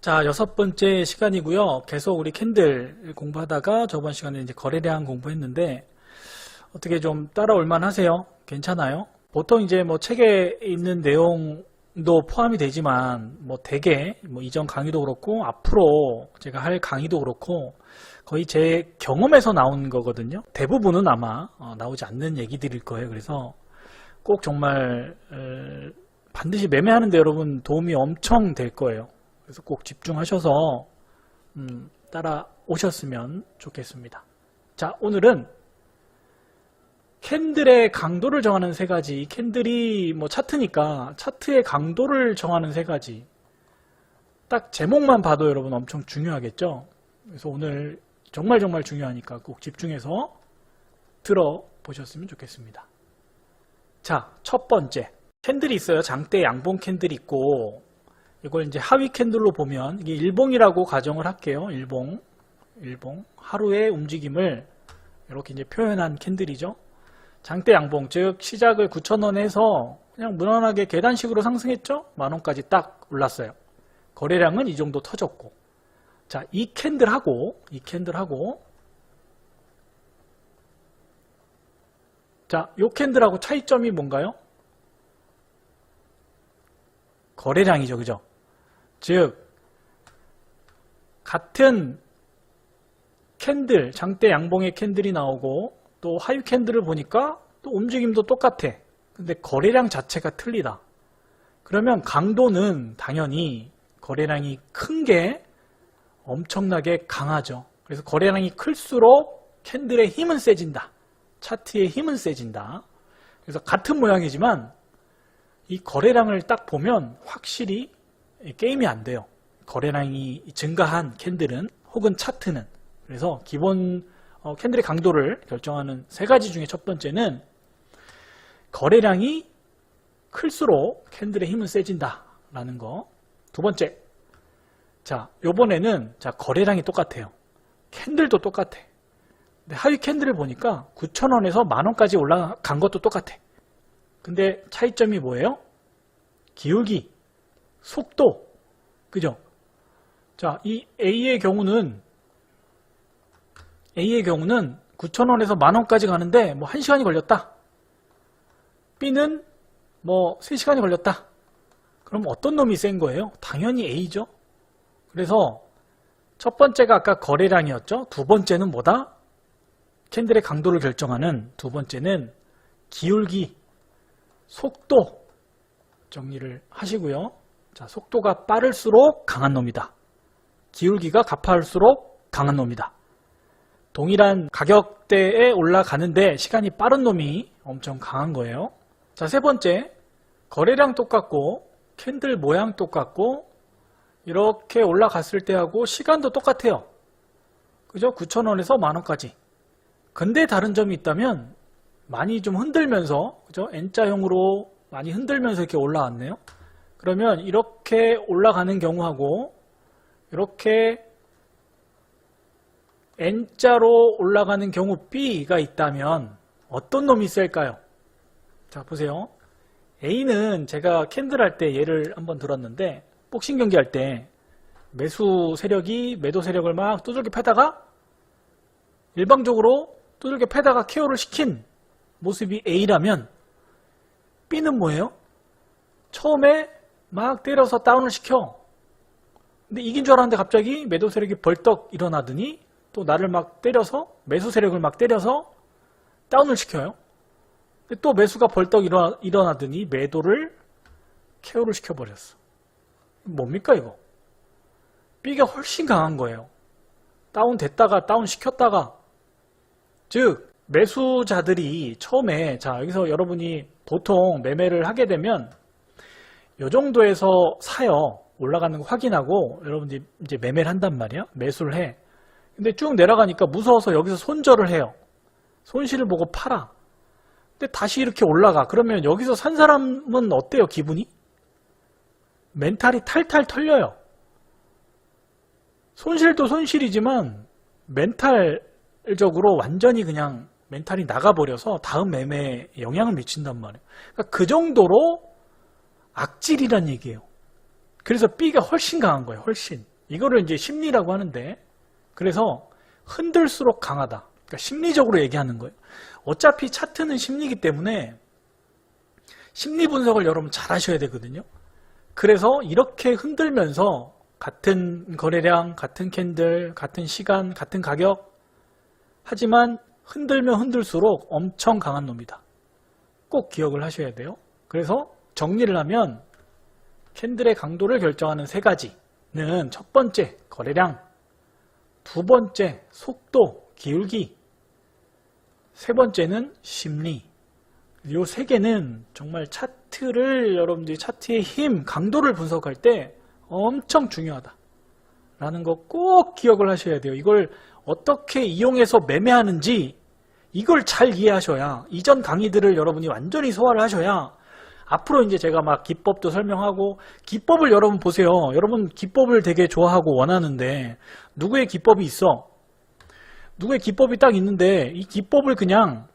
자, 여섯 번째 시간이고요. 계속 우리 캔들 공부하다가 저번 시간에 이제 거래량 공부했는데 어떻게 좀 따라올 만 하세요? 괜찮아요? 보통 이제 뭐 책에 있는 내용도 포함이 되지만 뭐 대개 뭐 이전 강의도 그렇고 앞으로 제가 할 강의도 그렇고 거의 제 경험에서 나온 거거든요. 대부분은 아마 어, 나오지 않는 얘기들일 거예요. 그래서 꼭 정말 에, 반드시 매매하는데 여러분 도움이 엄청 될 거예요. 그래서 꼭 집중하셔서 음, 따라오셨으면 좋겠습니다. 자, 오늘은 캔들의 강도를 정하는 세 가지. 캔들이 뭐 차트니까 차트의 강도를 정하는 세 가지. 딱 제목만 봐도 여러분 엄청 중요하겠죠? 그래서 오늘 정말 정말 중요하니까 꼭 집중해서 들어보셨으면 좋겠습니다. 자, 첫 번째. 캔들이 있어요. 장대 양봉 캔들이 있고, 이걸 이제 하위 캔들로 보면, 이게 일봉이라고 가정을 할게요. 일봉. 일봉. 하루의 움직임을 이렇게 이제 표현한 캔들이죠. 장대 양봉, 즉, 시작을 9,000원 해서 그냥 무난하게 계단식으로 상승했죠? 만 원까지 딱 올랐어요. 거래량은 이 정도 터졌고. 자, 이 캔들하고, 이 캔들하고, 자, 요 캔들하고 차이점이 뭔가요? 거래량이죠, 그죠? 즉, 같은 캔들, 장대 양봉의 캔들이 나오고, 또 하위 캔들을 보니까 또 움직임도 똑같아. 근데 거래량 자체가 틀리다. 그러면 강도는 당연히 거래량이 큰 게 엄청나게 강하죠. 그래서 거래량이 클수록 캔들의 힘은 세진다. 차트의 힘은 세진다. 그래서 같은 모양이지만 이 거래량을 딱 보면 확실히 게임이 안 돼요. 거래량이 증가한 캔들은 혹은 차트는 그래서 기본 어, 캔들의 강도를 결정하는 세 가지 중에 첫 번째는 거래량이 클수록 캔들의 힘은 세진다 라는 거. 두 번째, 자 요번에는 자 거래량이 똑같아요. 캔들도 똑같아. 근데 하위 캔들을 보니까 9,000원에서 만원까지 올라간 것도 똑같아. 근데 차이점이 뭐예요? 기울기, 속도, 그죠? 자, 이 A의 경우는 A의 경우는 9,000원에서 만원까지 가는데 뭐 1시간이 걸렸다. B는 뭐 3시간이 걸렸다. 그럼 어떤 놈이 센 거예요? 당연히 A죠. 그래서 첫 번째가 아까 거래량이었죠. 두 번째는 뭐다? 캔들의 강도를 결정하는 두 번째는 기울기, 속도 정리를 하시고요. 자, 속도가 빠를수록 강한 놈이다. 기울기가 가파를수록 강한 놈이다. 동일한 가격대에 올라가는데 시간이 빠른 놈이 엄청 강한 거예요. 자, 세 번째. 거래량 똑같고 캔들 모양 똑같고 이렇게 올라갔을 때하고 시간도 똑같아요. 그죠? 9,000원에서 만원까지. 근데 다른 점이 있다면 많이 좀 흔들면서 그죠? N자형으로 많이 흔들면서 이렇게 올라왔네요. 그러면 이렇게 올라가는 경우하고 이렇게 N자로 올라가는 경우 B가 있다면 어떤 놈이 셀까요? 자 보세요. A는 제가 캔들 할 때 예를 한번 들었는데 복싱 경기 할 때 매수 세력이 매도 세력을 막 두들겨 패다가 일방적으로 두들겨 패다가 케어를 시킨 모습이 A라면 B는 뭐예요? 처음에 막 때려서 다운을 시켜. 근데 이긴 줄 알았는데 갑자기 매도 세력이 벌떡 일어나더니 또 나를 막 때려서 매수 세력을 막 때려서 다운을 시켜요. 근데 또 매수가 벌떡 일어나, 일어나더니 매도를 케어를 시켜버렸어. 뭡니까 이거? B가 훨씬 강한 거예요. 다운 됐다가 다운 시켰다가 즉 매수자들이 처음에 자 여기서 여러분이 보통 매매를 하게 되면 이 정도에서 사요. 올라가는 거 확인하고 여러분들이 이제 매매를 한단 말이야. 매수를 해. 근데 쭉 내려가니까 무서워서 여기서 손절을 해요. 손실을 보고 팔아. 근데 다시 이렇게 올라가. 그러면 여기서 산 사람은 어때요, 기분이? 멘탈이 탈탈 털려요. 손실도 손실이지만 멘탈적으로 완전히 그냥 멘탈이 나가버려서 다음 매매에 영향을 미친단 말이에요. 그러니까 그 정도로 악질이란 얘기예요. 그래서 B가 훨씬 강한 거예요, 훨씬. 이거를 이제 심리라고 하는데 그래서 흔들수록 강하다. 그러니까 심리적으로 얘기하는 거예요. 어차피 차트는 심리이기 때문에 심리 분석을 여러분 잘 하셔야 되거든요. 그래서 이렇게 흔들면서 같은 거래량, 같은 캔들, 같은 시간, 같은 가격 하지만 흔들면 흔들수록 엄청 강한 놈이다. 꼭 기억을 하셔야 돼요. 그래서 정리를 하면 캔들의 강도를 결정하는 세 가지는 첫 번째 거래량, 두 번째 속도, 기울기, 세 번째는 심리. 이 세 개는 정말 차트를 여러분들이 차트의 힘, 강도를 분석할 때 엄청 중요하다. 라는 거 꼭 기억을 하셔야 돼요. 이걸 어떻게 이용해서 매매하는지 이걸 잘 이해하셔야 이전 강의들을 여러분이 완전히 소화를 하셔야 앞으로 이제 제가 막 기법도 설명하고 기법을 여러분 보세요. 여러분 기법을 되게 좋아하고 원하는데 누구의 기법이 있어? 누구의 기법이 딱 있는데 이 기법을 그냥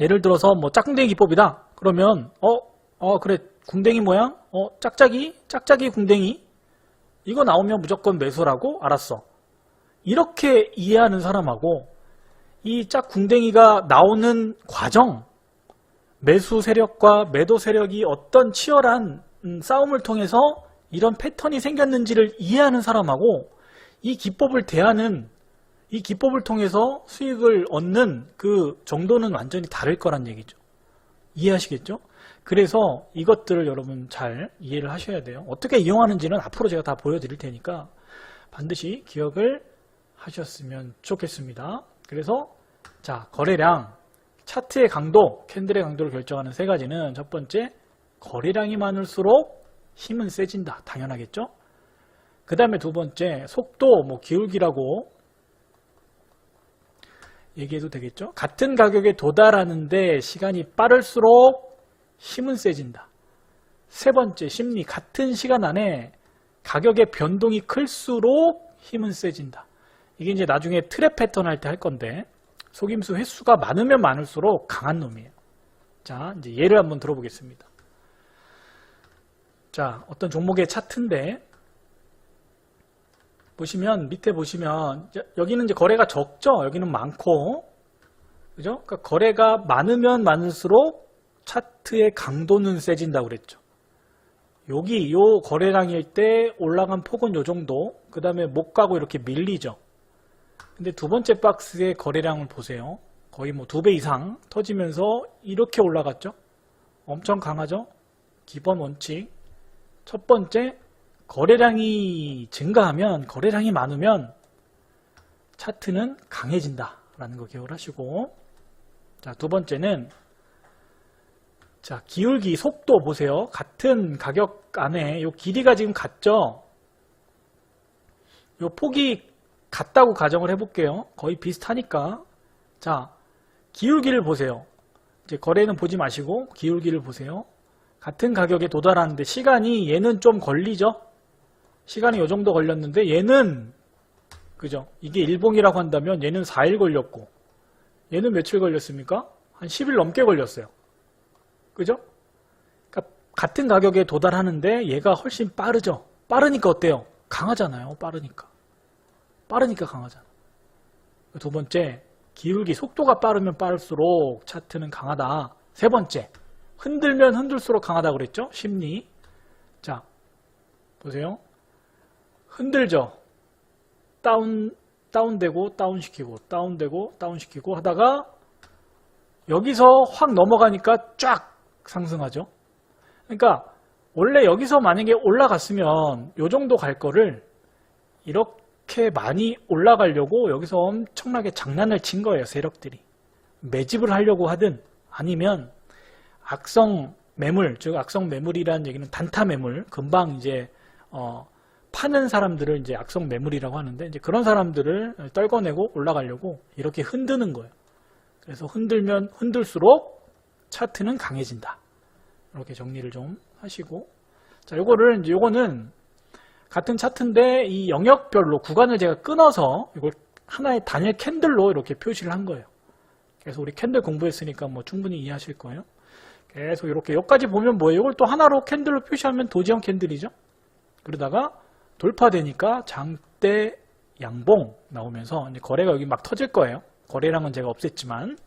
예를 들어서 뭐 짝꿍댕이 기법이다. 그러면 어, 어 그래 궁뎅이 모양, 어 짝짝이, 짝짝이 궁뎅이 이거 나오면 무조건 매수라고 알았어. 이렇게 이해하는 사람하고 이 짝궁뎅이가 나오는 과정, 매수 세력과 매도 세력이 어떤 치열한 음, 싸움을 통해서 이런 패턴이 생겼는지를 이해하는 사람하고 이 기법을 대하는 이 기법을 통해서 수익을 얻는 그 정도는 완전히 다를 거란 얘기죠. 이해하시겠죠? 그래서 이것들을 여러분 잘 이해를 하셔야 돼요. 어떻게 이용하는지는 앞으로 제가 다 보여드릴 테니까 반드시 기억을 하셨으면 좋겠습니다. 그래서 자 거래량, 차트의 강도, 캔들의 강도를 결정하는 세 가지는 첫 번째 거래량이 많을수록 힘은 세진다. 당연하겠죠? 그 다음에 두 번째 속도, 뭐 기울기라고 얘기해도 되겠죠? 같은 가격에 도달하는데 시간이 빠를수록 힘은 세진다. 세 번째 심리, 같은 시간 안에 가격의 변동이 클수록 힘은 세진다. 이게 이제 나중에 트랩 패턴 할 때 할 건데 속임수 횟수가 많으면 많을수록 강한 놈이에요. 자, 이제 예를 한번 들어보겠습니다. 자, 어떤 종목의 차트인데 보시면 밑에 보시면 여기는 이제 거래가 적죠. 여기는 많고 그죠? 그러니까 거래가 많으면 많을수록 차트의 강도는 세진다고 그랬죠. 여기 요 거래량일 때 올라간 폭은 요 정도. 그 다음에 못 가고 이렇게 밀리죠. 근데 두 번째 박스의 거래량을 보세요. 거의 뭐 두 배 이상 터지면서 이렇게 올라갔죠. 엄청 강하죠. 기본 원칙. 첫 번째 거래량이 증가하면 거래량이 많으면 차트는 강해진다 라는 거 기억을 하시고 자, 두 번째는 자, 기울기 속도 보세요. 같은 가격 안에 요 길이가 지금 같죠? 요 폭이 같다고 가정을 해볼게요. 거의 비슷하니까. 자, 기울기를 보세요. 이제 거래는 보지 마시고 기울기를 보세요. 같은 가격에 도달하는데 시간이 얘는 좀 걸리죠? 시간이 요 정도 걸렸는데 얘는 그죠? 이게 일봉이라고 한다면 얘는 4일 걸렸고 얘는 며칠 걸렸습니까? 한 10일 넘게 걸렸어요. 그죠? 그러니까 같은 가격에 도달하는데 얘가 훨씬 빠르죠. 빠르니까 어때요? 강하잖아요. 빠르니까. 빠르니까 강하잖아. 두 번째, 기울기 속도가 빠르면 빠를수록 차트는 강하다. 세 번째, 흔들면 흔들수록 강하다 그랬죠? 심리. 자, 보세요. 흔들죠. 다운, 다운되고, 다운시키고, 다운되고, 다운시키고 하다가 여기서 확 넘어가니까 쫙 상승하죠. 그러니까 원래 여기서 만약에 올라갔으면 요 정도 갈 거를 이렇게 많이 올라가려고 여기서 엄청나게 장난을 친 거예요, 세력들이. 매집을 하려고 하든 아니면 악성 매물, 즉 악성 매물이라는 얘기는 단타 매물, 금방 이제 어, 파는 사람들을 이제 악성 매물이라고 하는데 이제 그런 사람들을 떨궈내고 올라가려고 이렇게 흔드는 거예요. 그래서 흔들면 흔들수록 차트는 강해진다. 이렇게 정리를 좀 하시고 자, 요거를 이제 요거는 같은 차트인데 이 영역별로 구간을 제가 끊어서 이걸 하나의 단일 캔들로 이렇게 표시를 한 거예요. 그래서 우리 캔들 공부했으니까 뭐 충분히 이해하실 거예요. 계속 이렇게 여기까지 보면 뭐예요? 이걸 또 하나로 캔들로 표시하면 도지형 캔들이죠. 그러다가 돌파되니까 장대 양봉 나오면서 거래가 여기 막 터질 거예요. 거래량은 제가 없앴지만